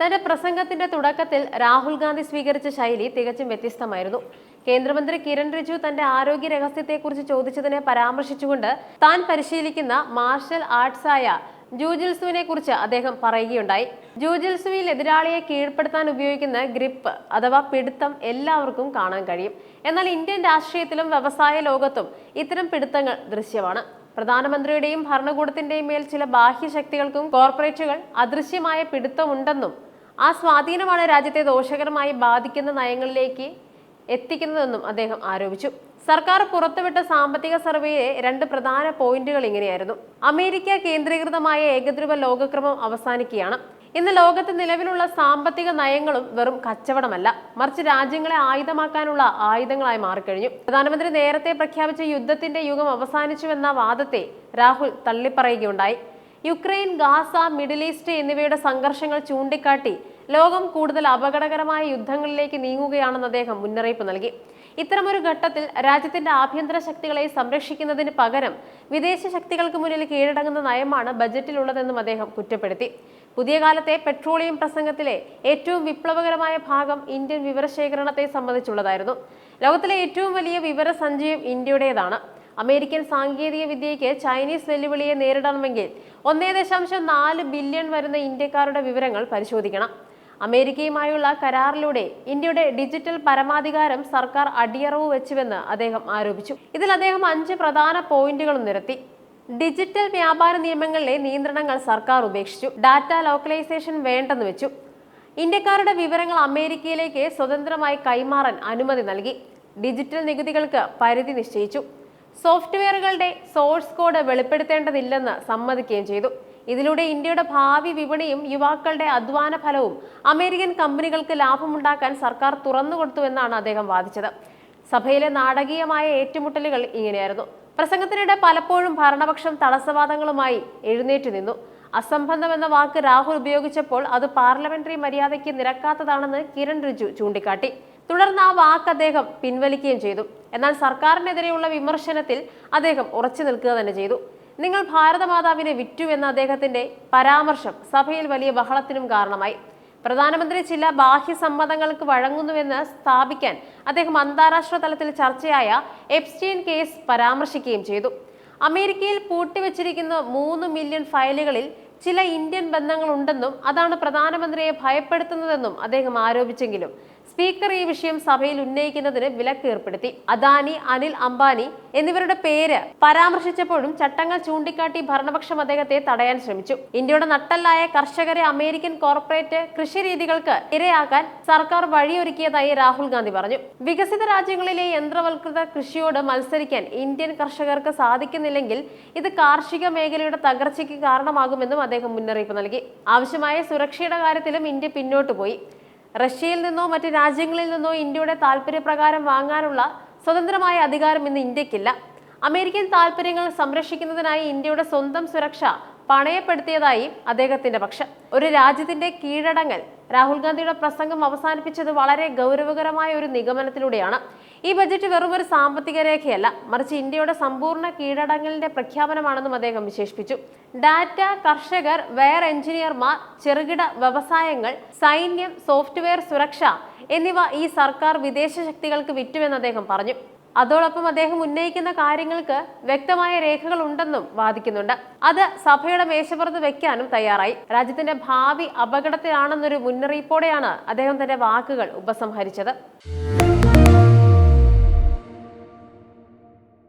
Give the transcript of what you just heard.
തന്റെ പ്രസംഗത്തിന്റെ തുടക്കത്തിൽ രാഹുൽ ഗാന്ധി സ്വീകരിച്ച ശൈലി തികച്ചും വ്യത്യസ്തമായിരുന്നു. കേന്ദ്രമന്ത്രി കിരൺ റിജു തന്റെ ആരോഗ്യ രഹസ്യത്തെക്കുറിച്ച് ചോദിച്ചതിനെ പരാമർശിച്ചുകൊണ്ട് താൻ പരിശീലിക്കുന്ന മാർഷൽ ആർട്സായ ജൂജിൽസുവിനെ കുറിച്ച് അദ്ദേഹം പറയുകയുണ്ടായി. ജൂജിൽസുവിൽ എതിരാളിയെ കീഴ്പ്പെടുത്താൻ ഉപയോഗിക്കുന്ന ഗ്രിപ്പ് അഥവാ പിടുത്തം എല്ലാവർക്കും കാണാൻ കഴിയും. എന്നാൽ ഇന്ത്യൻ രാഷ്ട്രീയത്തിലും വ്യവസായ ലോകത്തും ഇത്തരം പിടുത്തങ്ങൾ ദൃശ്യമാണ്. പ്രധാനമന്ത്രിയുടെയും ഭരണകൂടത്തിന്റെയും മേൽ ചില ബാഹ്യശക്തികൾക്കും കോർപ്പറേറ്റുകൾ അദൃശ്യമായ പിടുത്തമുണ്ടെന്നും ആ സ്വാധീനമാണ് രാജ്യത്തെ ദോഷകരമായി ബാധിക്കുന്ന നയങ്ങളിലേക്ക് എത്തിക്കുന്നതെന്നും അദ്ദേഹം ആരോപിച്ചു. സർക്കാർ പുറത്തുവിട്ട സാമ്പത്തിക സർവേയിലെ രണ്ട് പ്രധാന പോയിന്റുകൾ ഇങ്ങനെയായിരുന്നു. അമേരിക്ക കേന്ദ്രീകൃതമായ ഏകദ്രുവ ലോകക്രമം അവസാനിക്കുകയാണ്. ഇന്ന് ലോകത്ത് നിലവിലുള്ള സാമ്പത്തിക നയങ്ങളും വെറും കച്ചവടമല്ല. മറിച്ച് രാജ്യങ്ങളെ ആയുധമാക്കാനുള്ള ആയുധങ്ങളായി മാറിക്കഴിഞ്ഞു. പ്രധാനമന്ത്രി നേരത്തെ പ്രഖ്യാപിച്ച യുദ്ധത്തിന്റെ യുഗം അവസാനിച്ചുവെന്ന വാദത്തെ രാഹുൽ തള്ളിപ്പറയുകയുണ്ടായി. യുക്രൈൻ ഗാസ മിഡിൽ ഈസ്റ്റ് എന്നിവയുടെ സംഘർഷങ്ങൾ ചൂണ്ടിക്കാട്ടി ലോകം കൂടുതൽ അപകടകരമായ യുദ്ധങ്ങളിലേക്ക് നീങ്ങുകയാണെന്ന് അദ്ദേഹം മുന്നറിയിപ്പ് നൽകി. ഇത്തരമൊരു ഘട്ടത്തിൽ രാജ്യത്തിന്റെ ആഭ്യന്തര ശക്തികളെ സംരക്ഷിക്കുന്നതിന് പകരം വിദേശ ശക്തികൾക്ക് മുന്നിൽ കീഴടങ്ങുന്ന നയമാണ് ബജറ്റിലുള്ളതെന്നും അദ്ദേഹം കുറ്റപ്പെടുത്തി. പുതിയ കാലത്തെ പെട്രോളിയം പ്രസംഗത്തിലെ ഏറ്റവും വിപ്ലവകരമായ ഭാഗം ഇന്ത്യൻ വിവരശേഖരണത്തെ സംബന്ധിച്ചുള്ളതായിരുന്നു. ലോകത്തിലെ ഏറ്റവും വലിയ വിവരസഞ്ചയം ഇന്ത്യയുടേതാണ്. അമേരിക്കൻ സാങ്കേതിക വിദ്യയ്ക്ക് ചൈനീസ് വെല്ലുവിളിയെ നേരിടണമെങ്കിൽ ഒന്നേ ദശാംശം നാല് ബില്യൺ വരുന്ന ഇന്ത്യക്കാരുടെ വിവരങ്ങൾ പരിശോധിക്കണം. അമേരിക്കയുമായുള്ള കരാറിലൂടെ ഇന്ത്യയുടെ ഡിജിറ്റൽ പരമാധികാരം സർക്കാർ അടിയറവ് വെച്ചുവെന്ന് അദ്ദേഹം ആരോപിച്ചു. ഇതിൽ അദ്ദേഹം അഞ്ച് പ്രധാന പോയിന്റുകളും നിരത്തി. ഡിജിറ്റൽ വ്യാപാര നിയമങ്ങളിലെ നിയന്ത്രണങ്ങൾ സർക്കാർ ഉപേക്ഷിച്ചു. ഡാറ്റ ലോക്കലൈസേഷൻ വേണ്ടെന്ന് വെച്ചു. ഇന്ത്യക്കാരുടെ വിവരങ്ങൾ അമേരിക്കയിലേക്ക് സ്വതന്ത്രമായി കൈമാറാൻ അനുമതി നൽകി. ഡിജിറ്റൽ നികുതികൾക്ക് പരിധി നിശ്ചയിച്ചു. സോഫ്റ്റ്വെയറുകളുടെ സോഴ്സ് കോഡ് വെളിപ്പെടുത്തേണ്ടതില്ലെന്ന് സമ്മതിക്കുകയും ചെയ്തു. ഇതിലൂടെ ഇന്ത്യയുടെ ഭാവി വിപണിയും യുവാക്കളുടെ അധ്വാന ഫലവും അമേരിക്കൻ കമ്പനികൾക്ക് ലാഭമുണ്ടാക്കാൻ സർക്കാർ തുറന്നുകൊടുത്തുവെന്നാണ് അദ്ദേഹം വാദിച്ചത്. സഭയിലെ നാടകീയമായ ഏറ്റുമുട്ടലുകൾ ഇങ്ങനെയായിരുന്നു. പ്രസംഗത്തിനിടെ പലപ്പോഴും ഭരണപക്ഷം തടസ്സവാദങ്ങളുമായി എഴുന്നേറ്റ് നിന്നു. അസംബന്ധമെന്ന വാക്ക് രാഹുൽ ഉപയോഗിച്ചപ്പോൾ അത് പാർലമെന്ററി മര്യാദയ്ക്ക് നിരക്കാത്തതാണെന്ന് കിരൺ റിജു ചൂണ്ടിക്കാട്ടി. തുടർന്ന് ആ വാക്ക് അദ്ദേഹം പിൻവലിക്കുകയും ചെയ്തു. എന്നാൽ സർക്കാരിനെതിരെയുള്ള വിമർശനത്തിൽ അദ്ദേഹം ഉറച്ചു നിൽക്കുക തന്നെ ചെയ്തു. നിങ്ങൾ ഭാരതമാതാവിനെ വിറ്റു എന്ന അദ്ദേഹത്തിന്റെ പരാമർശം സഭയിൽ വലിയ ബഹളത്തിനും കാരണമായി. പ്രധാനമന്ത്രി ചില ബാഹ്യ സമ്മതങ്ങൾക്ക് വഴങ്ങുന്നുവെന്ന് സ്ഥാപിക്കാൻ അദ്ദേഹം അന്താരാഷ്ട്ര തലത്തിൽ ചർച്ചയായ എപ്സ്റ്റീൻ കേസ് പരാമർശിക്കുകയും ചെയ്തു. അമേരിക്കയിൽ പൂട്ടിവെച്ചിരിക്കുന്ന മൂന്ന് മില്യൺ ഫയലുകളിൽ ചില ഇന്ത്യൻ ബന്ധങ്ങളുണ്ടെന്നും അതാണ് പ്രധാനമന്ത്രിയെ ഭയപ്പെടുത്തുന്നതെന്നും അദ്ദേഹം ആരോപിച്ചെങ്കിലും സ്പീക്കർ ഈ വിഷയം സഭയിൽ ഉന്നയിക്കുന്നതിന് വിലക്ക് ഏർപ്പെടുത്തി. അദാനി അനിൽ അംബാനി എന്നിവരുടെ പേര് പരാമർശിച്ചപ്പോഴും ചട്ടങ്ങൾ ചൂണ്ടിക്കാട്ടി ഭരണപക്ഷം അദ്ദേഹത്തെ തടയാൻ ശ്രമിച്ചു. ഇന്ത്യയുടെ നട്ടല്ലായ കർഷകരെ അമേരിക്കൻ കോർപ്പറേറ്റ് കൃഷി രീതികൾക്ക് ഇരയാക്കാൻ സർക്കാർ വഴിയൊരുക്കിയതായി രാഹുൽ ഗാന്ധി പറഞ്ഞു. വികസിത രാജ്യങ്ങളിലെ യന്ത്രവൽകൃത കൃഷിയോട് മത്സരിക്കാൻ ഇന്ത്യൻ കർഷകർക്ക് സാധിക്കുന്നില്ലെങ്കിൽ ഇത് കാർഷിക മേഖലയുടെ തകർച്ചയ്ക്ക് കാരണമാകുമെന്നും അദ്ദേഹം മുന്നറിയിപ്പ് നൽകി. ആവശ്യമായ സുരക്ഷയുടെ കാര്യത്തിലും ഇന്ത്യ പിന്നോട്ടു പോയി. റഷ്യയിൽ നിന്നോ മറ്റ് രാജ്യങ്ങളിൽ നിന്നോ ഇന്ത്യയുടെ താല്പര്യപ്രകാരം വാങ്ങാനുള്ള സ്വതന്ത്രമായ അധികാരം ഇന്ന് ഇന്ത്യക്കില്ല. അമേരിക്കൻ താല്പര്യങ്ങൾ സംരക്ഷിക്കുന്നതിനായി ഇന്ത്യയുടെ സ്വന്തം സുരക്ഷ പണയപ്പെടുത്തിയതായി അദ്ദേഹത്തിന്റെ പക്ഷം. ഒരു രാജ്യത്തിന്റെ കീഴടങ്ങൽ രാഹുൽ ഗാന്ധിയുടെ പ്രസംഗം അവസാനിപ്പിച്ചത് വളരെ ഗൗരവകരമായ ഒരു നിഗമനത്തിലൂടെയാണ്. ഈ ബജറ്റ് വെറുമൊരു സാമ്പത്തിക രേഖയല്ല മറിച്ച് ഇന്ത്യയുടെ സമ്പൂർണ കീഴടങ്ങലിന്റെ പ്രഖ്യാപനമാണെന്നും അദ്ദേഹം വിശേഷിപ്പിച്ചു. ഡാറ്റ കർഷകർ വെയർ എഞ്ചിനീയർമാർ ചെറുകിട വ്യവസായങ്ങൾ സൈന്യം സോഫ്റ്റ്വെയർ സുരക്ഷ എന്നിവ ഈ സർക്കാർ വിദേശ ശക്തികൾക്ക് വിറ്റുവെന്ന് അദ്ദേഹം പറഞ്ഞു. അതോടൊപ്പം അദ്ദേഹം ഉന്നയിക്കുന്ന കാര്യങ്ങൾക്ക് വ്യക്തമായ രേഖകൾ ഉണ്ടെന്നും വാദിക്കുന്നുണ്ട്. അത് സഭയുടെ മേശപ്പുറത്ത് വെക്കാനും തയ്യാറായി. രാജ്യത്തിന്റെ ഭാവി അപകടത്തിലാണെന്നൊരു മുന്നറിയിപ്പോടെയാണ് അദ്ദേഹം തന്റെ വാക്കുകൾ ഉപസംഹരിച്ചത്.